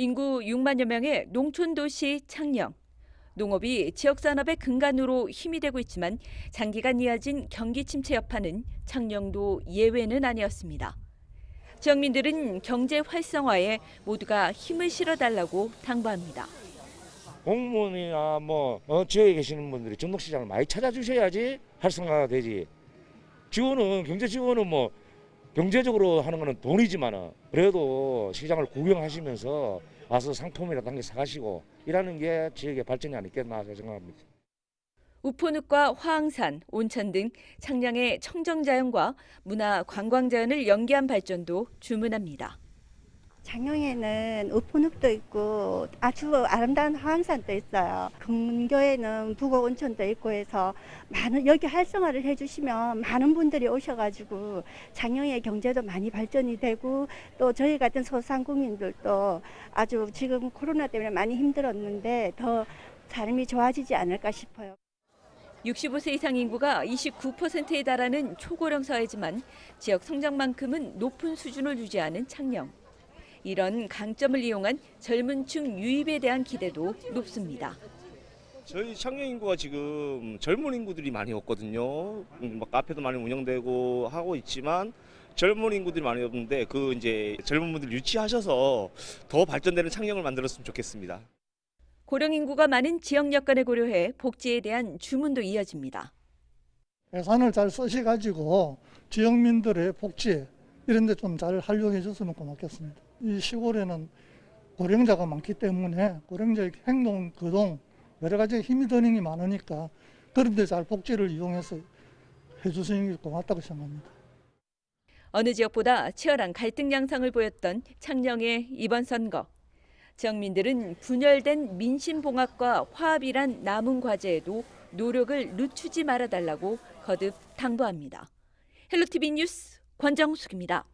인구 6만여 명의 농촌 도시 창녕. 농업이 지역 산업의 근간으로 힘이 되고 있지만 장기간 이어진 경기 침체 여파는 창녕도 예외는 아니었습니다. 지역민들은 경제 활성화에 모두가 힘을 실어달라고 당부합니다. 공무원이나 뭐 어, 지역에 계시는 분들이 전동시장을 많이 찾아주셔야지 활성화가 되지. 지원은 경제 지원은 뭐 경제적으로 하는 거는 돈이지만은 그래도 시장을 구경하시면서 와서 상품이라도 한 개 사가시고 이라는 게 지역의 발전이 아니겠나 생각합니다. 우포늪과 화항산, 온천 등 창녕의 청정자연과 문화 관광자연을 연계한 발전도 주문합니다. 장영에는 우포늪도 있고 아주 아름다운 화항산도 있어요. 근교에는 북어 온천도 있고 해서 많은 여기 활성화를 해주시면 많은 분들이 오셔가지고 장영의 경제도 많이 발전이 되고 또 저희 같은 소상공인들도 아주 지금 코로나 때문에 많이 힘들었는데 더 삶이 좋아지지 않을까 싶어요. 65세 이상 인구가 29%에 달하는 초고령 사회지만 지역 성장만큼은 높은 수준을 유지하는 창녕. 이런 강점을 이용한 젊은 층 유입에 대한 기대도 높습니다. 저희 창녕 인구가 지금 젊은 인구들이 많이 없거든요. 음, 막 카페도 많이 운영되고 하고 있지만 젊은 인구들이 많이 없는데 그 이제 젊은 분들 유치하셔서 더 발전되는 창녕을 만들었으면 좋겠습니다. 고령 인구가 많은 지역 여건을 고려해 복지에 대한 주문도 이어집니다. 예산을 잘 쓰셔 가지고 지역민들의 복지 이런 데 좀 잘 활용해 줬으면 고맙겠습니다. 이 시골에는 고령자가 많기 때문에 고령자의 행동, 거동 여러 가지 힘이 드는 게 많으니까 그런 데 잘 복지를 이용해서 해주시는 게 고맙다고 생각합니다. 어느 지역보다 치열한 갈등 양상을 보였던 창녕의 이번 선거. 지역민들은 분열된 민심 봉합과 화합이란 남은 과제에도 노력을 늦추지 말아달라고 거듭 당부합니다. 헬로티비 뉴스 권정숙입니다.